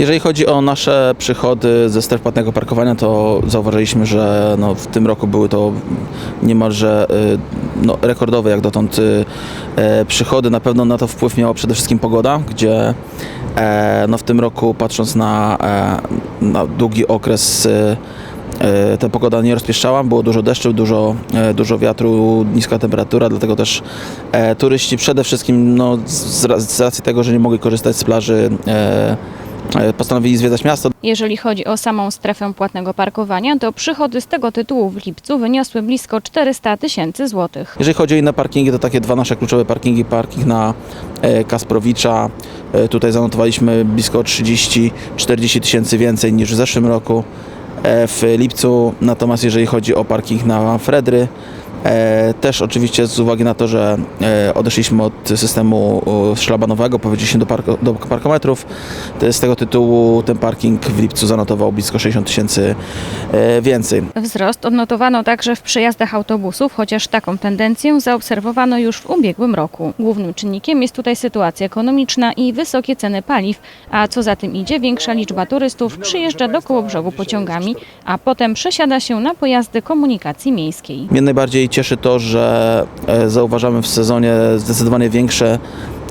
Jeżeli chodzi o nasze przychody ze stref płatnego parkowania, to zauważyliśmy, że no, w tym roku były to niemalże y, no, rekordowe jak dotąd y, e, przychody. Na pewno na to wpływ miała przede wszystkim pogoda, gdzie e, no, w tym roku patrząc na, e, na długi okres y, ta pogoda nie rozpieszczała, było dużo deszczu, dużo, dużo wiatru, niska temperatura, dlatego też turyści przede wszystkim no, z, ra- z racji tego, że nie mogli korzystać z plaży postanowili zwiedzać miasto. Jeżeli chodzi o samą strefę płatnego parkowania, to przychody z tego tytułu w lipcu wyniosły blisko 400 tysięcy złotych. Jeżeli chodzi o inne parkingi, to takie dwa nasze kluczowe parkingi. Parking na e, Kasprowicza. E, tutaj zanotowaliśmy blisko 30-40 tysięcy więcej niż w zeszłym roku. E, w lipcu natomiast jeżeli chodzi o parking na Fredry, e, też oczywiście z uwagi na to, że e, odeszliśmy od systemu e, szlabanowego, powiedzieliśmy do, parko, do parkometrów, to z tego tytułu ten parking w lipcu zanotował blisko 60 tysięcy e, więcej. Wzrost odnotowano także w przejazdach autobusów, chociaż taką tendencję zaobserwowano już w ubiegłym roku. Głównym czynnikiem jest tutaj sytuacja ekonomiczna i wysokie ceny paliw, a co za tym idzie, większa liczba turystów przyjeżdża do Kołobrzegu pociągami, a potem przesiada się na pojazdy komunikacji miejskiej. Mnie najbardziej cieszy to, że e, zauważamy w sezonie zdecydowanie większe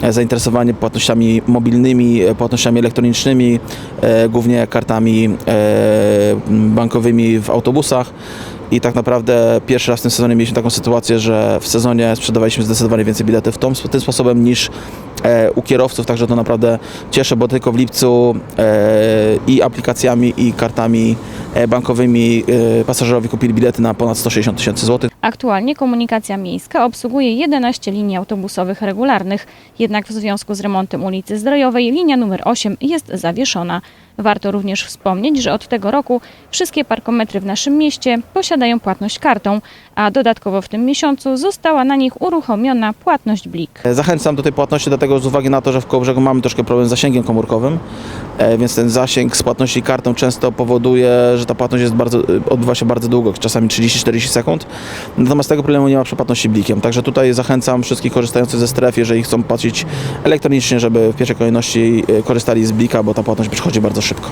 e, zainteresowanie płatnościami mobilnymi, e, płatnościami elektronicznymi, głównie kartami bankowymi w autobusach. I tak naprawdę pierwszy raz w tym sezonie mieliśmy taką sytuację, że w sezonie sprzedawaliśmy zdecydowanie więcej biletów tym sposobem niż u kierowców, także to naprawdę cieszę, bo tylko w lipcu i aplikacjami i kartami bankowymi pasażerowie kupili bilety na ponad 160 tysięcy złotych. Aktualnie komunikacja miejska obsługuje 11 linii autobusowych regularnych, jednak w związku z remontem ulicy Zdrojowej linia numer 8 jest zawieszona. Warto również wspomnieć, że od tego roku wszystkie parkometry w naszym mieście posiadają płatność kartą, a dodatkowo w tym miesiącu została na nich uruchomiona płatność Blik. Zachęcam do tej płatności, dlatego z uwagi na to, że w Kołobrzegu mamy troszkę problem z zasięgiem komórkowym, e, więc ten zasięg z płatności kartą często powoduje, że ta płatność jest bardzo, e, odbywa się bardzo długo, czasami 30-40 sekund. Natomiast tego problemu nie ma płatności blikiem. Także tutaj zachęcam wszystkich korzystających ze stref, jeżeli chcą płacić elektronicznie, żeby w pierwszej kolejności e, korzystali z blika, bo ta płatność przychodzi bardzo szybko.